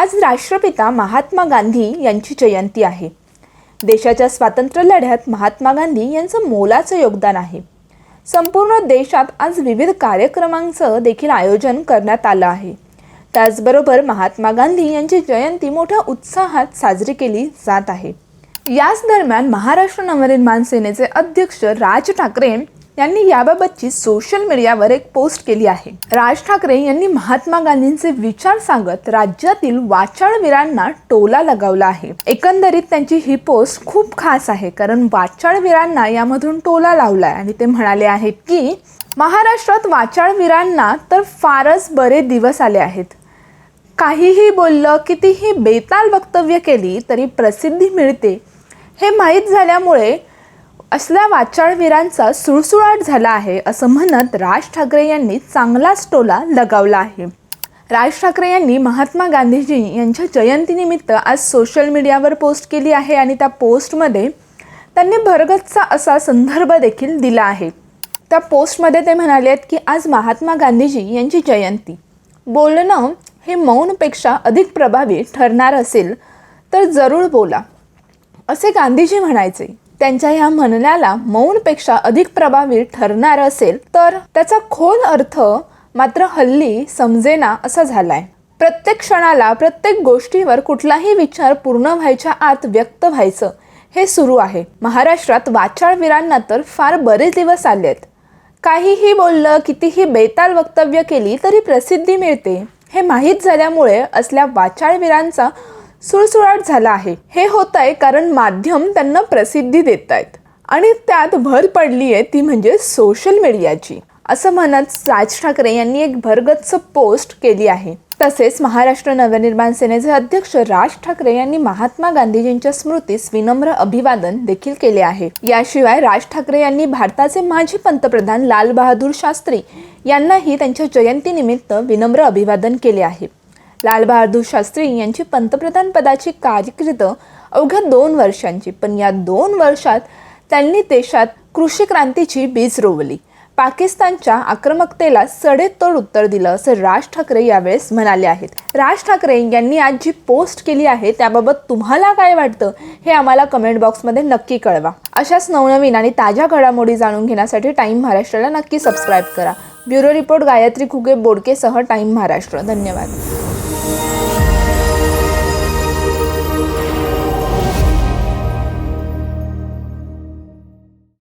आज राष्ट्रपिता महात्मा गांधी यांची जयंती आहे. देशाच्या स्वातंत्र्य लढ्यात महात्मा गांधी यांचं मोलाचं योगदान आहे. संपूर्ण देशात आज विविध कार्यक्रमांचं देखील आयोजन करण्यात आलं आहे. त्याचबरोबर महात्मा गांधी यांची जयंती मोठ्या उत्साहात साजरी केली जात आहे. याच दरम्यान महाराष्ट्र नवनिर्माण सेनेचे अध्यक्ष राज ठाकरे यांनी याबाबतची सोशल मीडियावर एक पोस्ट केली आहे. राज ठाकरे यांनी महात्मा गांधींचे विचार सांगत राज्यातील वाचाळवीरांना टोला लगावला आहे. एकंदरीत त्यांची ही पोस्ट खूप खास आहे कारण वाचाळवीरांना यामधून टोला लावलाय आणि ते म्हणाले आहेत की महाराष्ट्रात वाचाळवीरांना तर फारच बरे दिवस आले आहेत. काहीही बोललं कितीही बेताल वक्तव्य केली तरी प्रसिद्धी मिळते. हे माहीत झाल्यामुळे असल्या वाचाळवीरांचा सुळसुळाट झाला आहे असं म्हणत राज ठाकरे यांनी चांगलाच टोला लगावला आहे. राज ठाकरे यांनी महात्मा गांधीजी यांच्या जयंतीनिमित्त आज सोशल मीडियावर पोस्ट केली आहे आणि त्या पोस्टमध्ये त्यांनी भरगतचा असा संदर्भ देखील दिला आहे. त्या पोस्टमध्ये ते म्हणाले आहेत की आज महात्मा गांधीजी यांची जयंती. बोलणं हे मौनपेक्षा अधिक प्रभावी ठरणार असेल तर जरूर बोला असे गांधीजी म्हणायचे. त्यांच्या ह्या म्हणण्याला मौनपेक्षा अधिक प्रभावी ठरणार असेल तर त्याचा खोल अर्थ मात्र हल्ली समजेना असा झालाय. प्रत्येक क्षणाला प्रत्येक गोष्टीवर कुठलाही विचार पूर्ण व्हायच्या आत व्यक्त व्हायचं हे सुरू आहे. महाराष्ट्रात वाचाळवीरांना तर फार बरेच दिवस आलेत. काहीही बोललं कितीही बेताल वक्तव्य केली तरी प्रसिद्धी मिळते हे माहीत झाल्यामुळे असल्या वाचाळवीरांचा सुळसुळाट झाला आहे. हे होत आहे कारण माध्यम त्यांना प्रसिद्धी देत आहेत आणि त्यात भर पडली आहे ती म्हणजे सोशल मीडियाची असं म्हणत राज ठाकरे यांनी एक भरगच्च पोस्ट केली आहे. तसेच महाराष्ट्र नवनिर्माण सेनेचे अध्यक्ष राज ठाकरे यांनी महात्मा गांधीजींच्या स्मृतीस विनम्र अभिवादन देखील केले आहे. याशिवाय राज ठाकरे यांनी भारताचे माजी पंतप्रधान लालबहादूर शास्त्री यांनाही त्यांच्या जयंतीनिमित्त विनम्र अभिवादन केले आहे. लालबहादूर शास्त्री यांची पंतप्रधान पदाची कारकीर्द अवघ्या दोन वर्षांची. पण या दोन वर्षात त्यांनी देशात कृषी क्रांतीची बीज रोवली. पाकिस्तानच्या आक्रमकतेला सडेतोड उत्तर दिलं असं राज ठाकरे यावेळेस म्हणाले आहेत. राज ठाकरे यांनी आज जी पोस्ट केली आहे त्याबाबत तुम्हाला काय वाटतं हे आम्हाला कमेंट बॉक्समध्ये नक्की कळवा. अशाच नवनवीन आणि ताज्या घडामोडी जाणून घेण्यासाठी टाईम महाराष्ट्राला नक्की सबस्क्राईब करा. ब्युरो रिपोर्ट गायत्री खुगे बोडकेसह टाईम महाराष्ट्र. धन्यवाद.